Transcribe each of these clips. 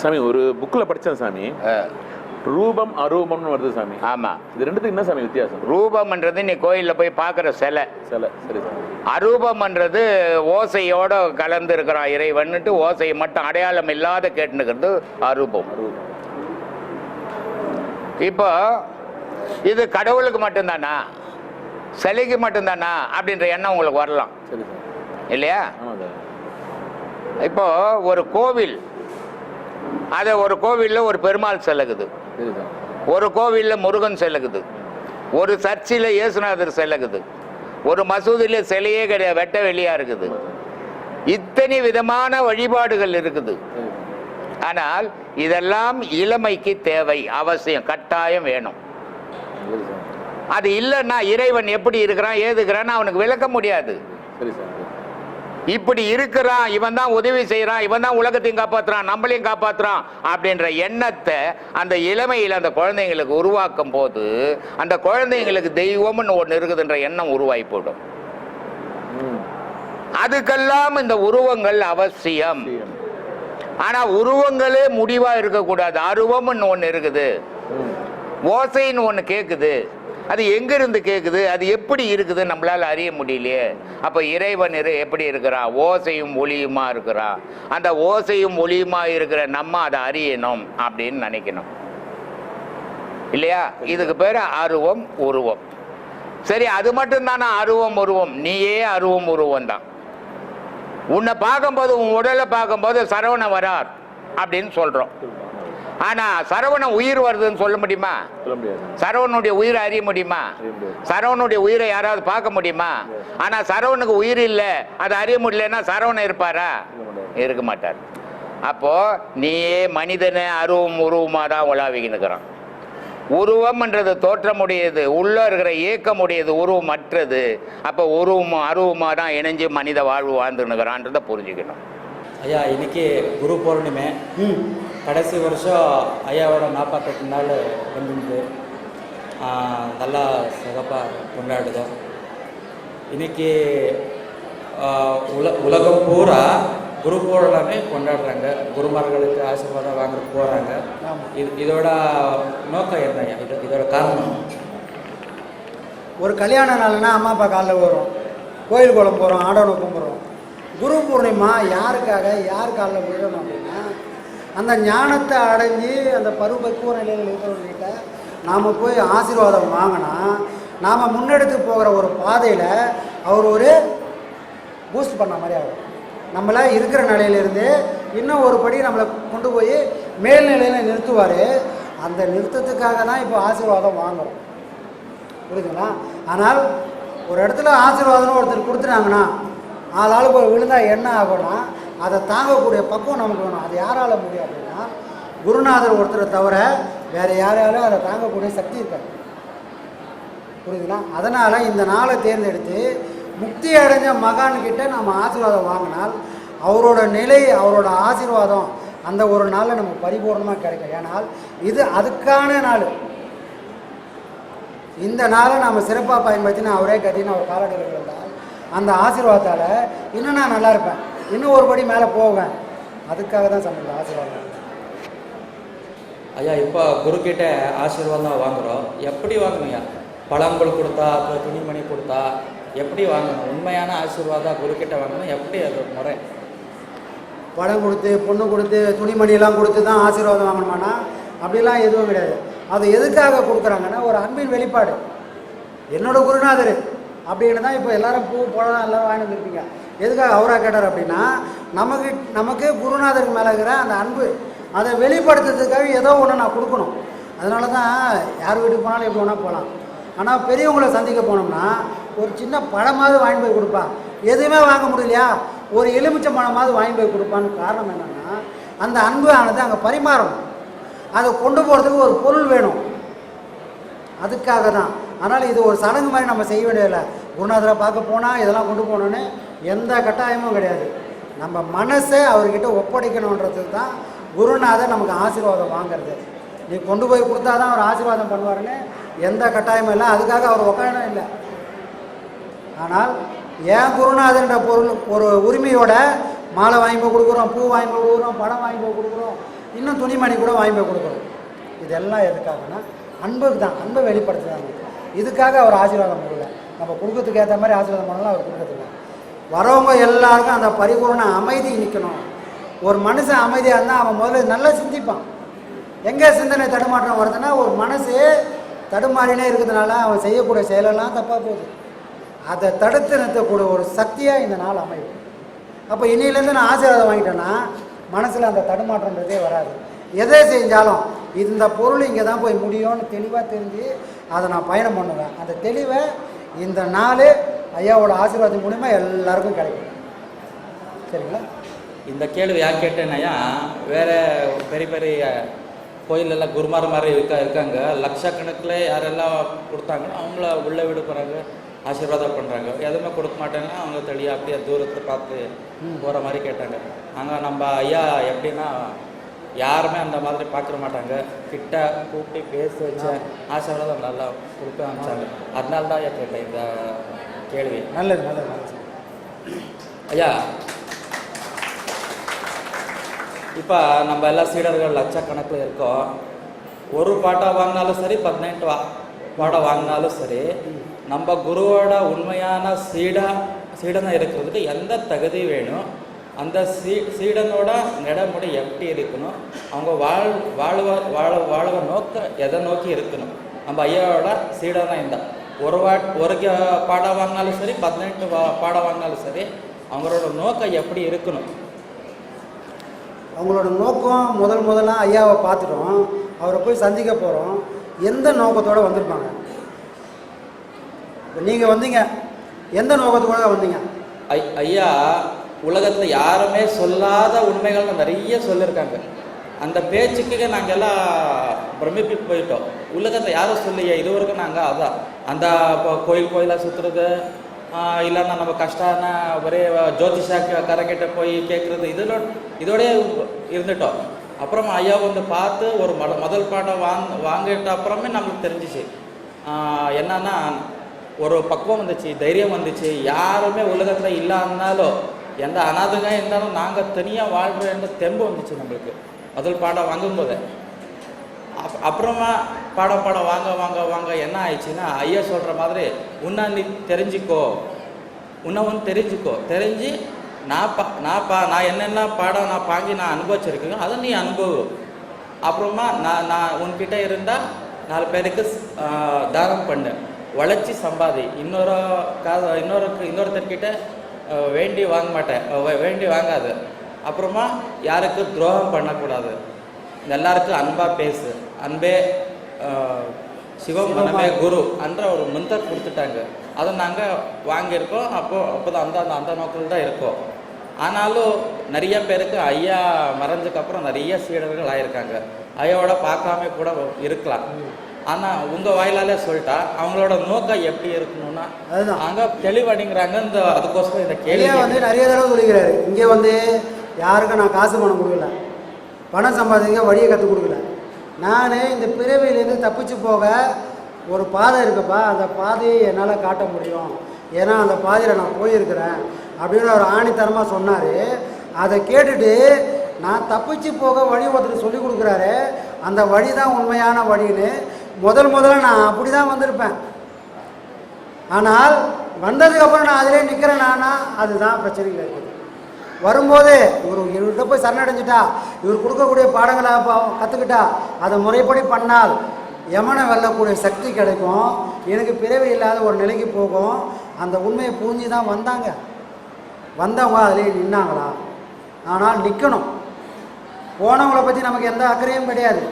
சாமி ஒரு புக்கில் படித்தேன் சாமி. ரூபம் அரூபம்னு வருது சாமி. ஆமா. இது ரெண்டுத்துக்கு என்ன சாமி வித்தியாசம்? ரூபம்ன்றது நீ கோயில்ல போய் பார்க்குற சிலை. சில சரி அரூபம்ன்றது ஓசையோட கலந்து இருக்கிறான் இறைவன்னுட்டு ஓசையை மட்டும் அடையாளம் இல்லாத கேட்டுனுக்கிறது அரூபம். இப்போ இது கடவுளுக்கு மட்டும்தானா? சிலைக்கு மட்டும்தானா? அப்படின்ற எண்ணம் உங்களுக்கு வரலாம். இல்லையா? ஆமாம் இப்போ ஒரு கோவில் அதை ஒரு கோவிலில் ஒரு பெருமாள் செலகுது ஒரு கோவிலில் முருகன் செலகுது ஒரு சர்ச்சில் இயேசுநாதர் செலகுது ஒரு மசூதியில் சிலையே கிடையாது வெட்ட வெளியா இருக்குது. இத்தனை விதமான வழிபாடுகள் இருக்குது. ஆனால் இதெல்லாம் இளமைக்கு தேவை அவசியம் கட்டாயம் வேணும். அது இல்லைன்னா இறைவன் எப்படி இருக்கிறான் ஏதுக்கிறான்னு அவனுக்கு விளக்க முடியாது. இப்படி இருக்கிறான் இவன் தான் உதவி செய்கிறான் இவன் தான் உலகத்தையும் காப்பாத்துறான் நம்மளையும் காப்பாத்துறான் அப்படின்ற எண்ணத்தை அந்த இளமையில் அந்த குழந்தைங்களுக்கு உருவாக்கும் போது அந்த குழந்தைங்களுக்கு தெய்வம்னு ஒன்று இருக்குதுன்ற எண்ணம் உருவாகி போடும் அதுக்கெல்லாம் இந்த உருவங்கள் அவசியம். ஆனா உருவங்களே முடிவா இருக்கக்கூடாது. அருவம்னு ஒன்று இருக்குது. ஓசைன்னு ஒன்று கேட்குது அது எங்கிருந்து கேட்குது அது எப்படி இருக்குது நம்மளால் அறிய முடியலையே. அப்போ இறைவன் இரு எப்படி இருக்கிறான் ஓசையும் ஒளியுமா இருக்கிறான் அந்த ஓசையும் ஒளியுமா இருக்கிற நம்ம அதை அறியணும் அப்படின்னு நினைக்கணும். இல்லையா? இதுக்கு பேர் அருவம் உருவம். சரி அது மட்டும் தானே அருவம் உருவம். நீயே அருவம் உருவம் தான். உன்னை பார்க்கும்போது உன் உடலை பார்க்கும்போது சரவண வரார் அப்படின்னு சொல்கிறோம் ஆனா சரவணன் உயிர் வருதுன்னு சொல்ல முடியுமா? சரவணனுடைய உயிரை அறிய முடியுமா. சரவணனுடைய உயிரை யாராவது பார்க்க முடியுமா? ஆனா சரவணுக்கு உயிர் இல்லை அதை அறிய முடியலன்னா சரவணன் இருப்பாரா? இருக்க மாட்டாரு. அப்போ நீயே மனிதனை அருவம் உருவமா தான் உலாவிக்கினுக்கிறான் உருவம்ன்றது தோற்றமுடையது உள்ள இருக்கிற இயக்கமுடையது உருவமற்றது. அப்போ உருவம் அருவமாக தான் இணைஞ்சு மனித வாழ்வு வாழ்ந்துன்னுக்கிறான்றதை புரிஞ்சுக்கணும். ஐயா இன்னைக்கு குரு பௌர்ணிಮೆ கடைசி வருஷம் ஐயாவோட நாற்பத்தெட்டு நாள் வந்துருந்து நல்லா சிறப்பாக கொண்டாடுதோம் இன்னைக்கு ஆஹ், உல உலகம் பூரா குரு பௌர்ணமி கொண்டாடுறாங்க. குருமார்களுக்கு ஆசீர்வாதம் வாங்க போகிறாங்க இது இதோட நோக்கம் என்ன இது இதோட காரணம்? ஒரு கல்யாண நாள்னா அம்மா அப்பா காலைல வரும். கோயில் குளம் போகிறோம் ஆடவனை கும்பிட்றோம் குரு பூர்ணிமா யாருக்காக யார் காலில் விழணும் அப்படின்னா அந்த ஞானத்தை அடைஞ்சு அந்த பருவப்பக்குவ நிலையில் இருக்கிறவங்ககிட்ட நாம் போய் ஆசீர்வாதம் வாங்கினா நாம் முன்னெடுத்து போகிற ஒரு பாதையில் அவர் ஒரு பூஸ்ட் பண்ண மாதிரி ஆகும். நம்மளை இருக்கிற நிலையிலேருந்து இன்னும் ஒரு படி நம்மளை கொண்டு போய் மேல்நிலையில் நிறுத்துவார். அந்த நிறுத்தத்துக்காக தான் இப்போ ஆசீர்வாதம் வாங்குறோம். புரியுதுங்களா ஆனால் ஒரு இடத்துல ஆசீர்வாதம்னு ஒருத்தர் கொடுத்துட்டாங்கன்னா ஆளாளுக்கு ஒரு விழுந்தால் என்ன ஆகும்னா அதை தாங்கக்கூடிய பக்குவம் நமக்கு வேணும். அது யாரால முடியும் அப்படின்னா குருநாதர் ஒருத்தரை தவிர வேறு யாராலும் அதை தாங்கக்கூடிய சக்தி இருக்காது. புரியுதுங்களா? அதனால் இந்த நாளை தேர்ந்தெடுத்து முக்தி அடைஞ்ச மகான்கிட்ட நம்ம ஆசீர்வாதம் வாங்கினால் அவரோட நிலை அவரோட ஆசீர்வாதம் அந்த ஒரு நாளில் நமக்கு பரிபூர்ணமாக கிடைக்கும். ஏனால் இது அதுக்கான நாள். இந்த நாளை நம்ம சிறப்பாக பயன்படுத்தினா அவரே கட்டின்னு அவர் காலடியில் இருந்தால் அந்த ஆசீர்வாதத்தால் இன்னும் நான் நல்லா இருப்பேன். இன்னும் ஒரு படி மேலே போவேன். அதுக்காக தான் சொன்னது ஆசீர்வாதம். ஐயா இப்போ குருக்கிட்ட ஆசீர்வாதம் வாங்குறோம். எப்படி வாங்கணும் ஐயா? பழங்கள் கொடுத்தா அப்புறம் துணிமணி கொடுத்தா எப்படி வாங்கணும்? உண்மையான ஆசீர்வாதம் குருக்கிட்ட வாங்கணும். எப்படி அது முறை? படம் கொடுத்து பொண்ணு கொடுத்து துணிமணியெல்லாம் கொடுத்து தான் ஆசீர்வாதம் வாங்கணுமானா அப்படிலாம் எதுவும் கிடையாது. அது எதுக்காக கொடுக்குறாங்கன்னா ஒரு அன்பின் வெளிப்பாடு. என்னோட குருநாதர். அப்படின்னு தான் இப்போ எல்லாரும் பூ பழம் எல்லோரும் வாங்கிட்டு வந்துருப்பீங்க. எதுக்காக அவராக கேட்டார் அப்படின்னா நமக்கு நமக்கு குருநாதருக்கு மேலே இருக்கிற அந்த அன்பு அதை வெளிப்படுத்துறதுக்காக ஏதோ ஒன்று நான் கொடுக்கணும். அதனால தான் யார் வீட்டுக்கு போனாலும் எப்படி வேணால் போகலாம். ஆனால் பெரியவங்களை சந்திக்க போனோம்னா ஒரு சின்ன பழமாவது வாங்கி போய் கொடுப்பான் எதுவுமே வாங்க முடியலையா? ஒரு எலுமிச்சை பழமாவது வாங்கி போய் கொடுப்பான்னு காரணம் என்னென்னா அந்த அன்பு ஆனது அங்கே பரிமாறணும். அதை கொண்டு போகிறதுக்கு ஒரு பொருள் வேணும். அதுக்காக தான் அதனால் இது ஒரு சடங்கு மாதிரி நம்ம செய்ய வேண்டியதில்லை. குருநாதரை பார்க்க போனால் இதெல்லாம் கொண்டு போகணுன்னு எந்த கட்டாயமும் கிடையாது. நம்ம மனசை அவர்கிட்ட ஒப்படைக்கணுன்றதுக்கு தான் குருநாதர் நமக்கு ஆசீர்வாதம் வாங்குறது. நீ கொண்டு போய் கொடுத்தா தான் அவர் ஆசீர்வாதம் பண்ணுவாருன்னு எந்த கட்டாயமும் இல்லை. அதுக்காக அவர் உக்காயணும் இல்லை. ஆனால் ஏன் குருநாதன்ற பொருள் ஒரு உரிமையோட மாலை வாங்கி போய் கொடுக்குறோம் பூ வாங்கி போய் கொடுக்குறோம் படம் வாங்கி போய் கொடுக்குறோம் இன்னும் துணிமணி கூட வாங்கி போய் கொடுக்குறோம். இதெல்லாம் எதுக்காகனா அன்புக்கு தான் அன்பை வெளிப்படுத்துறாங்க இதுக்காக அவர் ஆசீர்வாதம் கொடுக்கல. நம்ம கொடுக்கறதுக்கு ஏற்ற மாதிரி ஆசீர்வாதம் பண்ணலாம் அவர் கொடுக்கறதுல வரவங்க எல்லாருக்கும் அந்த பரிபூர்ண அமைதி நிற்கணும் ஒரு மனுஷன் அமைதியாக இருந்தால் அவன் முதல்ல நல்லா சிந்திப்பான். எங்கே சிந்தனை தடுமாற்றம் வருதுன்னா ஒரு மனசு தடுமாறினே இருக்கிறதுனால அவன் செய்யக்கூடிய செயலெல்லாம் தப்பாக போகுது. அதை தடுத்து நிறுத்தக்கூடிய ஒரு சக்தியாக இந்த நாள் அமையும். அப்போ இன்னிலேருந்து நான் ஆசீர்வாதம் வாங்கிட்டேன்னா மனசில் அந்த தடுமாற்றன்றதே வராது. எதை செஞ்சாலும் இந்த பொருள் இங்கே தான் போய் முடியும்னு தெளிவாக தெரிஞ்சு அதை நான் பயணம் பண்ணுவேன். அந்த தெளிவை இந்த நாள் ஐயாவோட ஆசீர்வாதம் மூலிமா எல்லாருக்கும் கிடைக்கும். சரிங்களா? இந்த கேள்வி யார் கேட்டேன்னாயா வேற பெரிய பெரிய கோயிலெல்லாம் குருமார் மாதிரி இருக்கா இருக்காங்க. லட்சக்கணக்கில் யாரெல்லாம் கொடுத்தாங்களோ அவங்கள உள்ளே விட போகிறாங்க ஆசீர்வாதம் பண்ணுறாங்க எதுவுமே கொடுக்க மாட்டாங்க அவங்க தெளிவாக அப்படியே தூரத்தை பார்த்து போகிற மாதிரி கேட்டாங்க. அங்கே நம்ம ஐயா எப்படின்னா யாருமே அந்த மாதிரி பார்க்க மாட்டாங்க. கிட்ட கூப்பிட்டு பேச வச்சு ஆசீர்வாதம் நல்லா கொடுக்க ஆரம்பிச்சாங்க அதனால தான் ஐயா கேட்டேன் இந்த கேள்வி. நல்லது நல்லது ஐயா இப்போ நம்ம எல்லா சீடர்கள் லட்சக்கணக்கில் இருக்கோம். ஒரு பாட்டா வாங்கினாலும் சரி பதினெட்டு வா பாடம் வாங்கினாலும் சரி நம்ம குருவோட உண்மையான சீடா சீடனாக இருக்கிறதுக்கு எந்த தகுதி வேணும்? அந்த சீ சீடனோட நடைமுறை எப்படி இருக்கணும்? அவங்க வாழ் வாழ்வ வாழ வாழ்வ நோக்க எதை நோக்கி இருக்கணும்? நம்ம ஐயாவோட சீடனாக இருந்தால் ஒரு வா ஒரு க- பாடம் வாங்கினாலும் சரி பதினெட்டு வா பாடம் வாங்கினாலும் சரி அவங்களோட நோக்கம் எப்படி இருக்கணும்? அவங்களோட நோக்கம் முதல் முதல்ல ஐயாவை பார்த்துட்டோம். அவரை போய் சந்திக்க போகிறோம் எந்த நோக்கத்தோடு வந்திருப்பாங்க? இப்போ நீங்கள் வந்தீங்க. எந்த நோக்கத்தோட வந்தீங்க? ஐ ஐயா உலகத்தில் யாருமே சொல்லாத உண்மைகள்னு நிறைய சொல்லியிருக்காங்க. அந்த பேச்சுக்கு நாங்கள் எல்லாம் பிரமிப்பி போயிட்டோம். உலகத்தில் யாரும் சொல்லியே இது வரைக்கும் நாங்கள் அதான். அந்த இப்போ கோயில் கோயிலாக சுற்றுறது இல்லைன்னா நம்ம கஷ்டம்னா ஒரே ஜோதிஷாக்காரங்கிட்ட போய் கேட்குறது இதில் இதோடய இருந்துட்டோம். அப்புறமா ஐயா வந்து பார்த்து ஒரு மொத முதல் பாடம் வாங்க வாங்கிட்ட அப்புறமே நம்மளுக்கு தெரிஞ்சிச்சு. என்னன்னா ஒரு பக்குவம் வந்துச்சு தைரியம் வந்துச்சு. யாருமே உலகத்தில் இல்லாதனாலும் எந்த அனாதங்க இருந்தாலும் நாங்கள் தனியாக வாழ்கிறோன்ற தெம்பு வந்துச்சு நம்மளுக்கு. முதல் பாடம் வாங்கும்போது அப் அப்புறமா பாடம் பாடம் வாங்க வாங்க வாங்க என்ன ஆயிடுச்சுன்னா ஐயா சொல்கிற மாதிரி உன்னை நீ தெரிஞ்சுக்கோ. உன்னை ஒன்று தெரிஞ்சுக்கோ. தெரிஞ்சு நான் பா நான் பா நான் என்னென்ன பாடம் நான் பாங்கி நான் அனுபவிச்சிருக்கேன் அதை நீ அனுபவம் அப்புறமா நான் நான் உன்கிட்ட இருந்தால் நாலு பேருக்கு தானம் பண்ணு. உழைச்சி சம்பாதி. இன்னொரு காத இன்னொரு இன்னொருத்தர்கிட்ட வேண்டி வாங்க மாட்டேன். வேண்டி வாங்காது. அப்புறமா யாருக்கு துரோகம் பண்ணக்கூடாது. எல்லாருக்கும் அன்பா பேசு. அன்பே சிவம் மனமே குரு என்ற ஒரு மந்தர் கொடுத்துட்டாங்க. அதை நாங்கள் வாங்கியிருக்கோம். அப்போ அப்போ தான் அந்த அந்த நோக்கில் தான் இருக்கோம். ஆனாலும் நிறைய பேருக்கு ஐயா மறைஞ்சதுக்கப்புறம் நிறைய சீடர்கள் ஆயிருக்காங்க. ஐயாவோட பார்க்காம கூட இருக்கலாம். ஆனால் உங்கள் வாயிலாலே சொல்லிட்டா அவங்களோட நோக்கம் எப்படி இருக்கணும்னா அதுதான். அங்கே தெளிவடைங்கிறாங்க இந்த அதுக்கோசரம் இந்த கேள்வி வந்து நிறைய தடவை சொல்லிக்கிறாரு. இங்கே வந்து யாருக்கும் நான் காசு பணம் கொடுக்கல. பணம் சம்பாதிக்க வழியை கற்றுக் கொடுக்கல. நான் இந்த பிறவியிலேருந்து தப்பிச்சு போக ஒரு பாதை இருக்குப்பா. அந்த பாதையை என்னால் காட்ட முடியும். ஏன்னா அந்த பாதையில் நான் போயிருக்கிறேன். அப்படின்னு அவர் ஆணித்தரமாக சொன்னார். அதை கேட்டுட்டு நான் தப்பிச்சு போக வழி ஒருத்தர் சொல்லி கொடுக்குறாரு. அந்த வழி தான் உண்மையான வழின்னு முதல் முதல்ல நான் அப்படி தான் வந்திருப்பேன். ஆனால் வந்ததுக்கப்புறம் நான் அதிலே நிற்கிறேன் நானா அதுதான் பிரச்சனைகள் இருக்குது. வரும்போது இவர் இவர்கிட்ட போய் சரணடைஞ்சிட்டா இவர் கொடுக்கக்கூடிய பாடங்களை கற்றுக்கிட்டா அதை முறைப்படி பண்ணால் யமனை வெல்லக்கூடிய சக்தி கிடைக்கும். எனக்கு பிறவி இல்லாத ஒரு நிலைக்கு போகும். அந்த உண்மையை புரிஞ்சு தான் வந்தாங்க. வந்தவங்க அதிலே நின்னாங்களா? ஆனால் நிற்கணும் போனவங்களை பற்றி நமக்கு எந்த அக்கறையும் கிடையாது.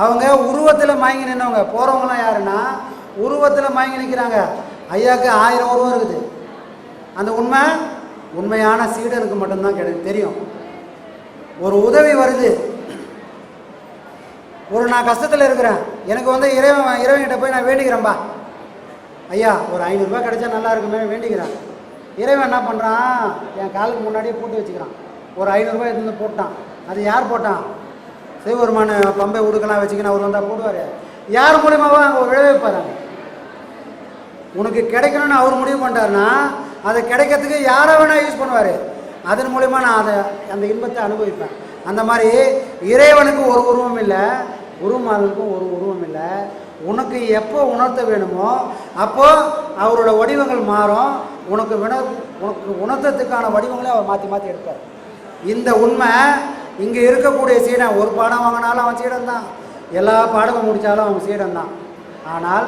அவங்க உருவத்தில் மயங்கி நின்னவங்க. போகிறவங்களாம் யாருன்னா உருவத்தில் மயங்கி நிற்கிறாங்க ஐயாவுக்கு ஆயிரம் உருவம் இருக்குது. அந்த உண்மை உண்மையான சீடனுக்கு மட்டும்தான் கிடை தெரியும். ஒரு உதவி வருது. ஒரு நான் கஷ்டத்தில் இருக்கிறேன். எனக்கு வந்து இறைவன் இறைவன்கிட்ட போய் நான் வேண்டிக்கிறேன்பா ஐயா ஒரு ஐநூறுரூவா கிடைச்சா நல்லா இருக்குமே வேண்டிக்கிறேன். இறைவன் என்ன பண்ணுறான் என் காலுக்கு முன்னாடியே போட்டு வச்சுக்கிறான். ஒரு ஐநூறுரூவா எடுத்து வந்து போட்டான். அது யார் போட்டான்? சிவபெருமான பம்பை உடுக்கலாம் வச்சுக்கின்னு அவர் வந்தால் போடுவார். யார் மூலியமாகவும் அங்கே விளைவிப்பாராங்க உனக்கு கிடைக்கணும்னு அவர் முடிவு பண்ணிட்டாருன்னா அதை கிடைக்கிறதுக்கு யாரை வேணால் யூஸ் பண்ணுவார். அதன் மூலிமா நான் அதை அந்த இன்பத்தை அனுபவிப்பேன். அந்த மாதிரி இறைவனுக்கு ஒரு உருவம் இல்லை குருமார்களுக்கும் ஒரு உருவம் இல்லை. உனக்கு எப்போ உணர்த்த வேணுமோ அப்போ அவரோட வடிவங்கள் மாறும். உனக்கு வின உனக்கு உணர்த்தத்துக்கான வடிவங்களை அவர் மாற்றி மாற்றி எடுப்பார். இந்த உண்மை இங்கே இருக்கக்கூடிய சீடன் ஒரு பாடம் வாங்கினாலும் அவன் சீடன் தான் எல்லா பாடமும் முடித்தாலும் அவன் சீடன் தான் ஆனால்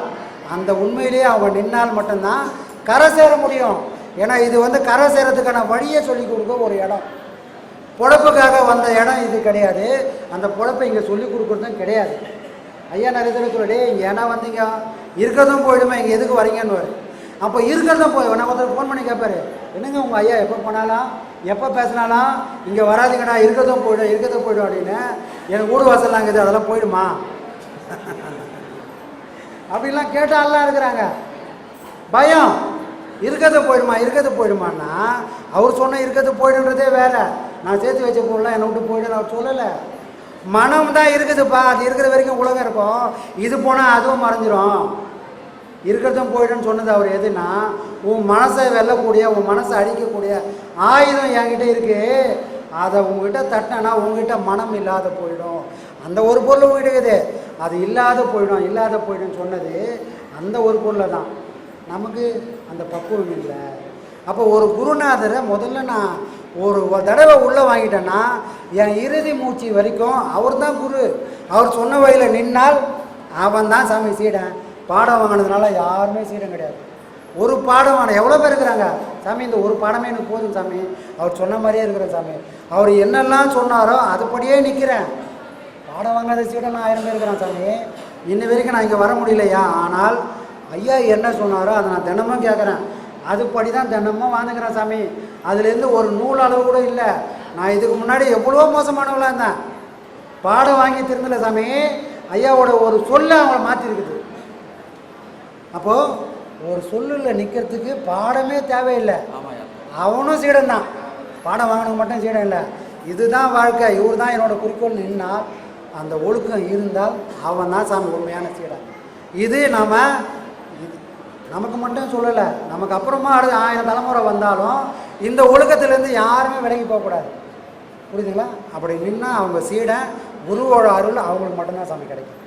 அந்த உண்மையிலேயே அவன் நின்னால் மட்டும்தான் கரை சேர முடியும். ஏன்னா இது வந்து கரை சேரத்துக்கான வழியை சொல்லி கொடுக்க ஒரு இடம். பொழப்புக்காக வந்த இடம் இது கிடையாது. அந்த பொழப்பை இங்கே சொல்லி கொடுக்குறதும் கிடையாது. ஐயா நிறைய தடவை சொல்லி இங்கே ஏன்னா வந்தீங்க? இருக்கிறதும் போயிடுமா இங்கே எதுக்கு வரீங்கன்னு அப்போ இருக்கிறதும் போய் நான் ஒருத்தர் ஃபோன் பண்ணி கேட்பாரு என்னங்க உங்கள் ஐயா எப்போ போனாலும்? எப்போ பேசினாலும் இங்கே வராதுங்கடா இருக்கிறதும் போயிடும் இருக்கிறதும் போய்டும் அப்படின்னு எனக்கு வீடு வாசல்லாம் இருக்குது அதெல்லாம் போயிடுமா? அப்படிலாம் கேட்டாலாம் இருக்கிறாங்க. பயம். இருக்கிறது போயிடுமா இருக்கிறது போயிடுமான்னா அவர் சொன்ன இருக்கிறது போயிடுன்றதே வேற. நான் சேர்த்து வச்ச பொருளாம் என்னை விட்டு போயிடும் அவர் சொல்லலை. மனம் தான் இருக்குதுப்பா. அது இருக்கிற வரைக்கும் உலகம் இருக்கும். இது போனால் அதுவும் மறைஞ்சிரும். இருக்கிறதும் போயிடுன்னு சொன்னது அவர் எதுனா உன் மனசை வெல்லக்கூடிய உன் மனசை அடிக்கக்கூடிய ஆயுதம் என்கிட்ட இருக்கு. அதை உங்ககிட்ட தட்டினா உங்ககிட்ட மனம் இல்லாத போயிடும். அந்த ஒரு பொருள் உங்ககிட்ட இருக்குது. அது இல்லாத போயிடும் இல்லாத போயிடும்னு சொன்னது அந்த ஒரு பொருளை தான். நமக்கு அந்த பக்குவம் இல்லை. அப்போ ஒரு குருநாதரை முதல்ல நான் ஒரு ஒரு தடவை உள்ளே வாங்கிட்டேன்னா என் இறுதி மூச்சு வரைக்கும் அவர் தான் குரு. அவர் சொன்ன வழியில் நின்னால் அவன் தான் சாமி சீடன். பாடம் வாங்கினதுனால யாருமே சீரம் கிடையாது. ஒரு பாடம் வாங்க எவ்வளோ பேர் இருக்கிறாங்க? சாமி இந்த ஒரு பாடமே எனக்கு போதும் சாமி. அவர் சொன்ன மாதிரியே இருக்கிறேன் சாமி. அவர் என்னெல்லாம் சொன்னாரோ அதுபடியே நிற்கிறேன் பாடம் வாங்காத சீடன் நான் ஆயிரம் பேர் இருக்கிறேன் சாமி. இன்ன வரைக்கும் நான் இங்கே வர முடியலையா? ஆனால் ஐயா என்ன சொன்னாரோ அதை நான் தினமும் கேட்குறேன் அதுபடி தான் தினமும் வாழ்ந்துக்கிறேன் சாமி. அதுலேருந்து ஒரு நூல் அளவு கூட இல்லை. நான் இதுக்கு முன்னாடி எவ்வளோ மோசமானவளாக இருந்தேன். பாடம் வாங்கி திருந்தல சாமி. ஐயாவோட ஒரு சொல்ல அவங்கள மாற்றிருக்குது அப்போது ஒரு சொல்லில் நிற்கிறதுக்கு பாடமே தேவையில்லை. அவனும் சீடன் தான் பாடம் வாங்கினது மட்டும் சீடன் இல்லை இதுதான் வாழ்க்கை. இவர் தான் என்னோட குறிக்கோள் நின்னால் அந்த ஒழுக்கம் இருந்தால் அவன் தான் சாமி உண்மையான சீடன். இது நாம் இது நமக்கு மட்டும் சொல்லலை. நமக்கு அப்புறமா அடுத்த ஆயிரம் தலைமுறை வந்தாலும் இந்த ஒழுக்கத்திலேருந்து யாருமே விலகி போகக்கூடாது புரியுதுங்களா? அப்படி நின்னால் அவங்க சீடன் குருவோட அருள் அவங்களுக்கு மட்டும்தான் சாமி கிடைக்கும்.